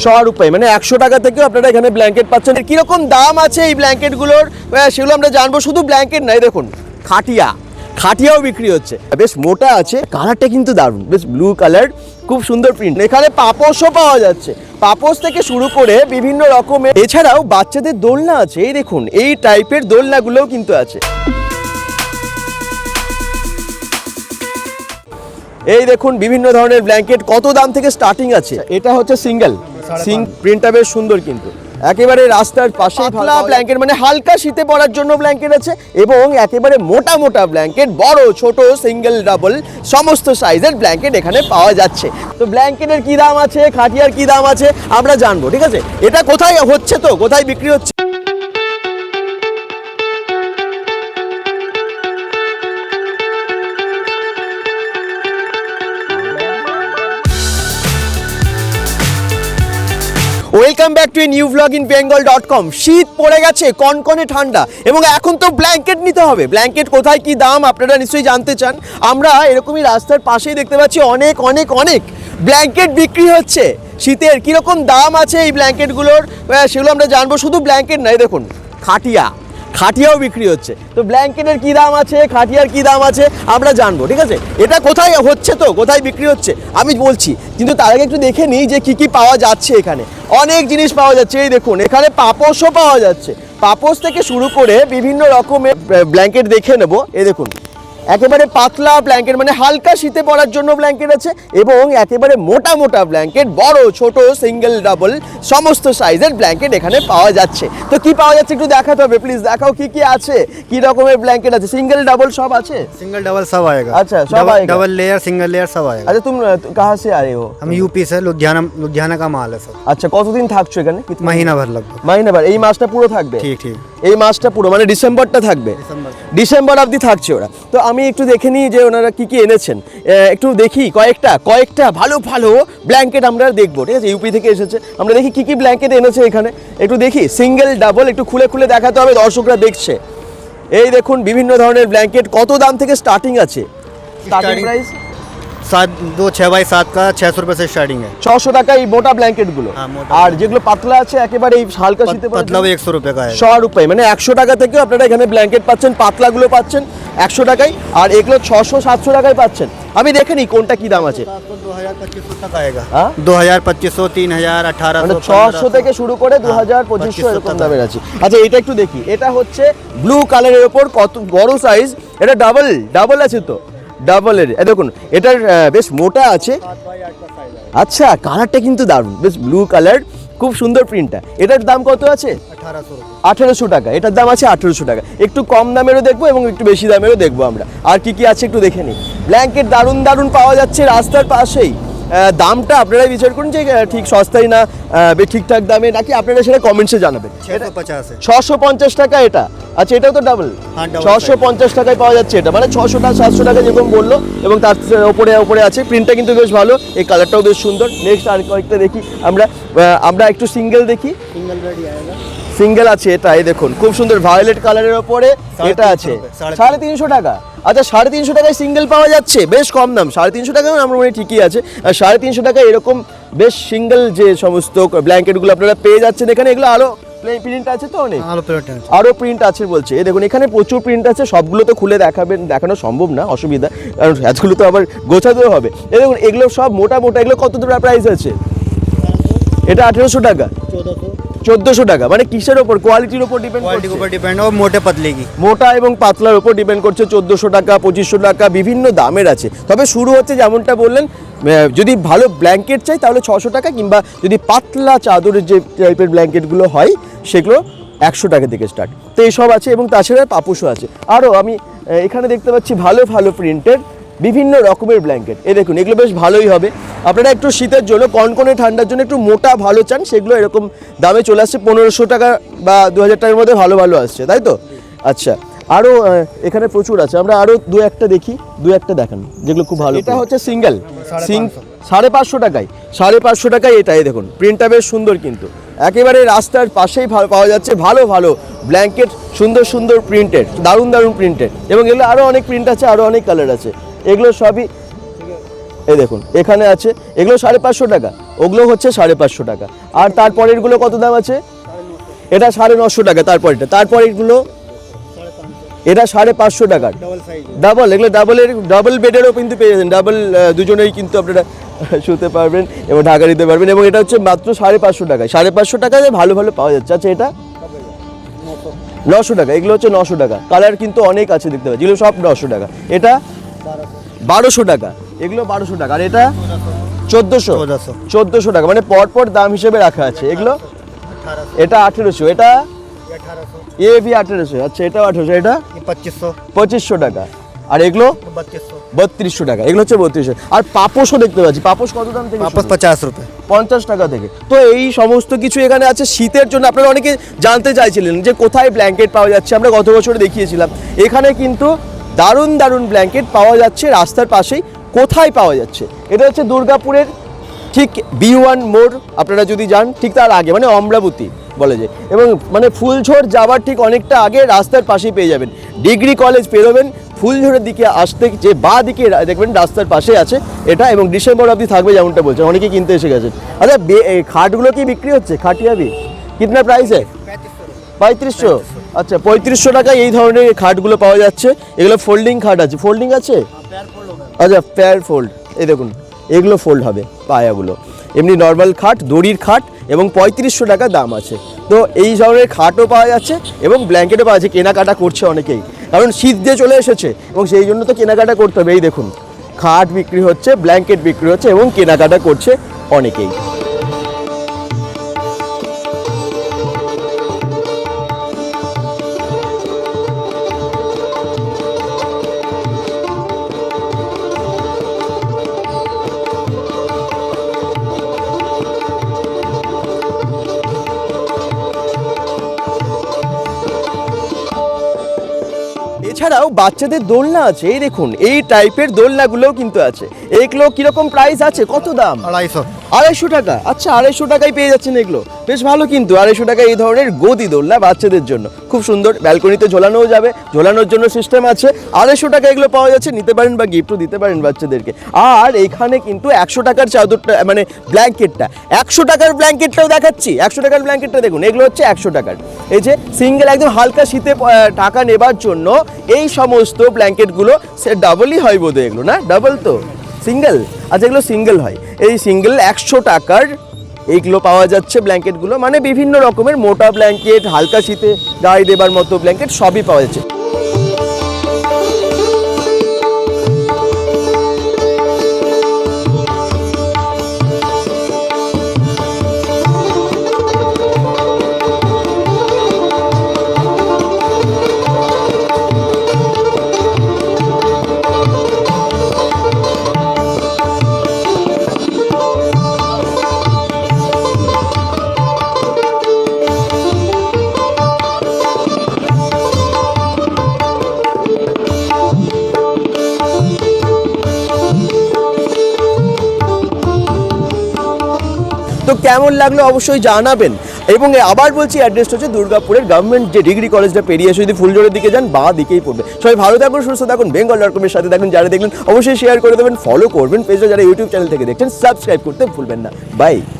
শ রুপাই মানে একশো টাকা থেকেও আপনারা এখানে ব্ল্যাঙ্কেট পাচ্ছেন। কীরকম দাম আছে এই ব্ল্যাঙ্কেটগুলোর সেগুলো আমরা জানব, শুধু ব্ল্যাঙ্কেট নাই দেখুন, খাটিয়া। খাটিয়াও বিক্রি হচ্ছে। বেশ মোটা আছে কালারটা কিন্তু দারুণ, বেশ ব্লু কালার খুব সুন্দর প্রিন্ট এখানে পাপোশও পাওয়া যাচ্ছে। পাপোশ থেকে শুরু করে বিভিন্ন রকমের, এছাড়াও বাচ্চাদের দোলনা আছে, এই দেখুন, এই টাইপের দোলনাগুলোও কিন্তু আছে। এই দেখুন বিভিন্ন ধরনের ব্ল্যাঙ্কেট কত দাম থেকে স্টার্টিং আছে? এটা হচ্ছে সিঙ্গেল সিং প্রিন্টটা বেশ সুন্দর কিন্তু। একেবারে রাস্তার পাশে পাতলা ব্ল্যাঙ্কেট মানে হালকা শীতে পড়ার জন্য ব্ল্যাঙ্কেট আছে এবং একেবারে মোটা মোটা ব্ল্যাঙ্কেট বড় ছোট সিঙ্গেল ডাবল সমস্ত সাইজের ব্ল্যাঙ্কেট এখানে পাওয়া যাচ্ছে। তো ব্ল্যাঙ্কেটের কি দাম আছে? খাটিয়ার কি দাম আছে? আমরা জানব ঠিক আছে? এটা কোথায় হচ্ছে তো? কোথায় বিক্রি হচ্ছে? Welcome back to new blog in Bengal dot com শীত পড়ে গেছে, কনকনে ঠান্ডা, এবং এখন তো ব্ল্যাঙ্কেট নিতে হবে। ব্ল্যাঙ্কেট কোথায়, কি দাম, আপনারা নিশ্চয়ই জানতে চান। আমরা এরকমই রাস্তার পাশেই দেখতে পাচ্ছি অনেক অনেক অনেক ব্ল্যাঙ্কেট বিক্রি হচ্ছে। শীতের কীরকম দাম আছে এই ব্ল্যাঙ্কেটগুলোর সেগুলো আমরা জানব। শুধু ব্ল্যাঙ্কেট নাই দেখুন, খাটিয়া। খাটিয়াও বিক্রি হচ্ছে। তো ব্ল্যাঙ্কেটের কি দাম আছে? খাটিয়ার কি দাম আছে? আমরা জানব, ঠিক আছে? এটা কোথায় হচ্ছে তো? কোথায় বিক্রি হচ্ছে? আমি বলছি, কিন্তু তার আগে একটু দেখে নিই যে কি কি পাওয়া যাচ্ছে এখানে। অনেক জিনিস পাওয়া যাচ্ছে। এই দেখুন, এখানে পাপোশও পাওয়া যাচ্ছে। পাপোশ থেকে শুরু করে বিভিন্ন রকমের ব্ল্যাঙ্কেট দেখে নেব। এই দেখুন একেবারে পাতলা ব্ল্যাঙ্কেট মানে হালকা শীতে পরার জন্য ব্ল্যাঙ্কেট আছে এবং একেবারে মোটা মোটা ব্ল্যাঙ্কেট বড় ছোট সিঙ্গেল ডাবল সমস্ত সাইজের ব্ল্যাঙ্কেট এখানে পাওয়া যাচ্ছে তো কি পাওয়া যাচ্ছে একটু দেখাতে হবে প্লিজ দেখাও কি কি আছে কি রকমের ব্ল্যাঙ্কেট আছে সিঙ্গেল ডাবল সব আছে सिंगल डबल सब आएगा अच्छा, सब डबल आएगा। डबल लेयर सिंगल लेयर सब आएगा আচ্ছা তুমি কাহা সে আরে হো हम यूपी से लुधियाना लुधियाना का माल है सब আচ্ছা কতদিন থাকছো এখানে কিতনা- महीना भर लगभग মাহিনা বার এই মাসটা পুরো থাকবে ठीक ठीक এই মাসটা পুরো মানে ডিসেম্বরটা থাকবে ডিসেম্বর। ডিসেম্বর অবধি থাকছে ওরা। তো আমি একটু দেখে নিই যে ওনারা কি কি এনেছেন। একটু দেখি কয়েকটা কয়েকটা ভালো ভালো ব্ল্যাঙ্কেট আমরা দেখব ঠিক আছে? ইউপি থেকে এসেছে। আমরা দেখি কি কি ব্ল্যাঙ্কেট এনেছে এখানে। একটু দেখি সিঙ্গেল ডাবল একটু খুলে খুলে দেখাতে হবে দর্শকরা দেখছে। এই দেখুন বিভিন্ন ধরনের ব্ল্যাঙ্কেট কত দাম থেকে স্টার্টিং আছে? স্টার্টিং প্রাইস सात दो छः बाई सात का छः सौ रुपये से स्टार्टिंग है ছশো টাকা এই মোটা ব্ল্যাঙ্কেটগুলো হ্যাঁ, মোটা। আর যেগুলো পাতলা আছে একেবারে এই হালকা শীতে পড়ার पतला জন্য- भी एक सौ रुपये का है শ রুপাই মানে একশো টাকা থেকেও আপনারা এখানে ব্ল্যাঙ্কেট পাচ্ছেন পাতলাগুলো পাচ্ছেন একশো টাকায় আর এগুলো ছশো সাতশো টাকায় পাচ্ছেন আমি দেখে নিই কোনটা কি দাম আছে दो हज़ार पच्चीस सौ तक आएगा हाँ? दो हज़ार पच्चीस सौ तीन हज़ार अठारह মানে सौ ছশো থেকে শুরু করে দু হাজার হ্যাঁ, পঁচিশশো 2500 এরকম টাকা। দামের আছে আচ্ছা এটা একটু দেখি এটা হচ্ছে ব্লু কালারের ওপর কত বড় সাইজ এটা ডাবল ডাবল আছে তো ডাবলের এ দেখুন, এটার বেশ মোটা আছে। আচ্ছা কালারটা কিন্তু দারুণ। বেশ ব্লু কালার খুব সুন্দর প্রিন্টটা এটার দাম কত আছে? আঠারোশো টাকা। এটার দাম আছে আঠারোশো টাকা। একটু কম দামেরও দেখব এবং একটু বেশি দামেরও দেখব আমরা। আর কি কি আছে একটু দেখে নিই। ব্ল্যাঙ্কেট দারুণ দারুণ পাওয়া যাচ্ছে রাস্তার পাশেই। দামটা আপনারা বিচার করুন যে ঠিক সস্তায় না ঠিকঠাক দামে নাকি আপনারা সেটা কমেন্টসে জানাবেন। ছশো পঞ্চাশ টাকা এটা। আচ্ছা এটাও তো ডাবল ছশো পঞ্চাশ টাকায় পাওয়া যাচ্ছে এটা। মানে ছশো টাকা সাতশো টাকা যেরকম বলল এবং তার ওপরে ওপরে আছে। প্রিন্টটা কিন্তু বেশ ভালো। এই কালারটাও বেশ সুন্দর। নেক্সট আর কয়েকটা দেখি। আমরা আমরা একটু সিঙ্গেল দেখি। সিঙ্গেল সিঙ্গেল আছে এটা এই দেখুন। খুব সুন্দর ভায়োলেট কালারের ওপরে এটা আছে। সাড়ে তিনশো টাকা। আচ্ছা সাড়ে তিনশো টাকায় সিঙ্গেল পাওয়া যাচ্ছে বেশ কম দাম সাড়ে তিনশো টাকায় আমার মনে ঠিকই আছে। আর সাড়ে তিনশো টাকায় এরকম বেশ সিঙ্গেল যে সমস্ত ব্ল্যাঙ্কেটগুলো আপনারা পেয়ে যাচ্ছেন এখানে এগুলো আরও প্রিন্ট আছে তো অনেক? আরও প্রিন্ট আছে। বলছে। দেখুন এখানে প্রচুর প্রিন্ট আছে সবগুলো তো খুলে দেখাবেন দেখানো সম্ভব না অসুবিধা। কারণ এতগুলো তো আবার গোছাতেও হবে। এ দেখুন এগুলো সব মোটা মোটা এগুলো কত দূর প্রাইস আছে? এটা আঠেরোশো টাকা। চোদ্দোশো। চোদ্দোশো টাকা। মানে কিসের ওপর? কোয়ালিটির ওপর ডিপেন্ড কোয়ালিটির উপর ডিপেন্ড ও মোটে পাতলে কি মোটা এবং পাতলার ওপর ডিপেন্ড করছে। চোদ্দোশো টাকা পঁচিশশো টাকা বিভিন্ন দামের আছে। তবে শুরু হচ্ছে যেমনটা বললেন যদি ভালো ব্ল্যাঙ্কেট চাই তাহলে ছশো টাকা কিংবা যদি পাতলা চাদরের যে টাইপের ব্ল্যাঙ্কেটগুলো হয় সেগুলো একশো টাকা থেকে স্টার্ট তো এইসব আছে এবং তাছাড়া পাপুসও আছে। আরও আমি এখানে দেখতে পাচ্ছি ভালো ভালো প্রিন্টের বিভিন্ন রকমের ব্ল্যাঙ্কেট এ দেখুন এগুলো বেশ ভালোই হবে। আপনারা একটু শীতের জন্য কনকনে ঠান্ডার জন্য একটু মোটা ভালো চান সেগুলো এরকম দামে চলে আসছে পনেরোশো টাকা বা দু হাজার টাকার মধ্যে ভালো ভালো আসছে তাই তো? আচ্ছা আরও এখানে প্রচুর আছে আমরা আরও দু একটা দেখি দু একটা দেখান যেগুলো খুব ভালো এটা হচ্ছে সিঙ্গেল। সিং সাড়ে পাঁচশো টাকায় সাড়ে পাঁচশো টাকায় এটাই দেখুন প্রিন্টটা বেশ সুন্দর কিন্তু। একেবারে রাস্তার পাশেই ভা- পাওয়া যাচ্ছে ভালো ভালো ব্ল্যাঙ্কেট সুন্দর সুন্দর প্রিন্টেড দারুণ দারুণ প্রিন্টেড এবং এগুলো আরও অনেক প্রিন্ট আছে আরও অনেক কালার আছে। এগুলো সবই এই দেখুন এখানে আছে এগুলো সাড়ে পাঁচশো টাকা ওগুলো হচ্ছে সাড়ে পাঁচশো টাকা। আর তারপরেরগুলো কত দাম আছে? এটা সাড়ে নশো টাকা তারপরেটা তারপরেরগুলো এটা সাড়ে পাঁচশো টাকার। ডাবল এগুলো ডাবলের ডাবল বেডেরও কিন্তু পেয়ে যাবেন। ডাবল দুজনেই কিন্তু আপনারা শুতে পারবেন এবং ঢাকা দিতে পারবেন এবং এটা হচ্ছে মাত্র সাড়ে পাঁচশো টাকায়। সাড়ে পাঁচশো টাকায় ভালো ভালো পাওয়া যাচ্ছে। আচ্ছা এটা? নশো। টাকা এগুলো হচ্ছে নশো টাকা। কালার কিন্তু অনেক আছে দেখতে পাচ্ছি। এগুলো সব নশো টাকা। এটা বারোশো টাকা। এগুলো বারোশো টাকা। আর এটা চোদ্দোশো। চোদ্দোশো। টাকা। মানে পরপর দাম হিসেবে রাখা আছে। এগুলো? এটা আঠেরোশো। এটা? এ ভি আঠেরোশো। আচ্ছা এটাও আঠেরোশো। এটা? পঁচিশশো। টাকা। আর এগুলো? বত্রিশশো। টাকা। এগুলো হচ্ছে বত্রিশশো। আর পাপোশও দেখতে পাচ্ছি। পাপোস কত দাম থেকে পাপোশ পঞ্চাশ রুপে। পঞ্চাশ টাকা থেকে। তো এই সমস্ত কিছু এখানে আছে শীতের জন্য। আপনারা অনেকে জানতে চাইছিলেন যে কোথায় ব্ল্যাঙ্কেট পাওয়া যাচ্ছে। আমরা গত বছরে দেখিয়েছিলাম। এখানে কিন্তু দারুণ দারুণ ব্ল্যাঙ্কেট পাওয়া যাচ্ছে রাস্তার পাশেই কোথায় পাওয়া যাচ্ছে? এটা হচ্ছে দুর্গাপুরের ঠিক বি ওয়ান মোড় আপনারা যদি যান ঠিক তার আগে মানে অমরাবতী বলে যে। এবং মানে ফুলঝোর যাওয়ার ঠিক অনেকটা আগে রাস্তার পাশেই পেয়ে যাবেন। ডিগ্রি কলেজ পেরোবেন ফুলঝোরের দিকে আসতে যে বা দিকে দেখবেন রাস্তার পাশে আছে এটা এবং ডিসেম্বর অবধি থাকবে যেমনটা বলছেন অনেকে কিনতে এসে গেছেন। আচ্ছা খাটগুলো কি বিক্রি হচ্ছে? খাটিয়াবি কিতনা প্রাইস পঁয়ত্রিশশো। আচ্ছা পঁয়ত্রিশশো টাকায় এই ধরনের খাটগুলো পাওয়া যাচ্ছে। এগুলো ফোল্ডিং খাট আছে। ফোল্ডিং আছে? আচ্ছা প্যার ফোল্ড এই দেখুন, এগুলো ফোল্ড হবে পায়াগুলো। এমনি নর্মাল খাট, দড়ির খাট এবং পঁয়ত্রিশশো টাকা দাম আছে। তো এই ধরনের খাটও পাওয়া যাচ্ছে এবং ব্ল্যাঙ্কেটও পাওয়া যাচ্ছে। কেনাকাটা করছে অনেকেই। কারণ শীত দিয়ে চলে এসেছে এবং সেই জন্য তো কেনাকাটা করতে হবে। এই দেখুন, খাট বিক্রি হচ্ছে, ব্ল্যাঙ্কেট বিক্রি হচ্ছে এবং কেনাকাটা করছে অনেকেই। এছাড়াও বাচ্চাদের দোলনা আছে এই দেখুন এই টাইপের দোলনাগুলোও কিন্তু আছে। এগুলো কীরকম প্রাইস আছে? কত দাম? আড়াইশো। আড়াইশো টাকা? আচ্ছা আড়াইশো টাকায় পেয়ে যাচ্ছেন এগুলো। বেশ ভালো কিন্তু আড়াইশো টাকা এই ধরনের গদি দোলনা বাচ্চাদের জন্য। খুব সুন্দর ব্যালকনিতে ঝোলানোও যাবে ঝোলানোর জন্য সিস্টেম আছে। আড়াইশো টাকা এগুলো পাওয়া যাচ্ছে নিতে পারেন বা গিফটও দিতে পারেন বাচ্চাদেরকে। আর এখানে কিন্তু একশো টাকার চাদরটা মানে ব্ল্যাঙ্কেটটা। একশো টাকার ব্ল্যাঙ্কেটটাও দেখাচ্ছি। একশো টাকার ব্ল্যাঙ্কেটটা দেখুন এগুলো হচ্ছে একশো টাকার। এই যে সিঙ্গেল একদম হালকা শীতে টাকা নেবার জন্য এই সমস্ত ব্ল্যাঙ্কেটগুলো সে ডাবলই হয় বোধহয় এগুলো, না? ডাবল তো? সিঙ্গেল আচ্ছা এগুলো সিঙ্গেল হয়। এই সিঙ্গেল একশো টাকার এইগুলো পাওয়া যাচ্ছে ব্ল্যাঙ্কেটগুলো। মানে বিভিন্ন রকমের মোটা ব্ল্যাঙ্কেট, হালকা শীতে গায়ে দেবার মতো ব্ল্যাঙ্কেট সবই পাওয়া যাচ্ছে। তো কেমন লাগল অবশ্যই জানাবেন। এবং আবার বলছি অ্যাড্রেসটা হচ্ছে দুর্গাপুরের গভর্নমেন্ট যে ডিগ্রি কলেজটা পেরিয়ে এসে যদি ফুলজোড়ের দিকে যান, বা দিকেই পড়বে। সবাই ভালো থাকুন, সুস্থ থাকুন বেঙ্গল ডট কমের সাথে দেখুন যারা দেখলেন অবশ্যই শেয়ার করে দেবেন ফলো করবেন। পেজটা যারা ইউটিউব চ্যানেল থেকে দেখছেন সাবস্ক্রাইব করতে ভুলবেন না। বাই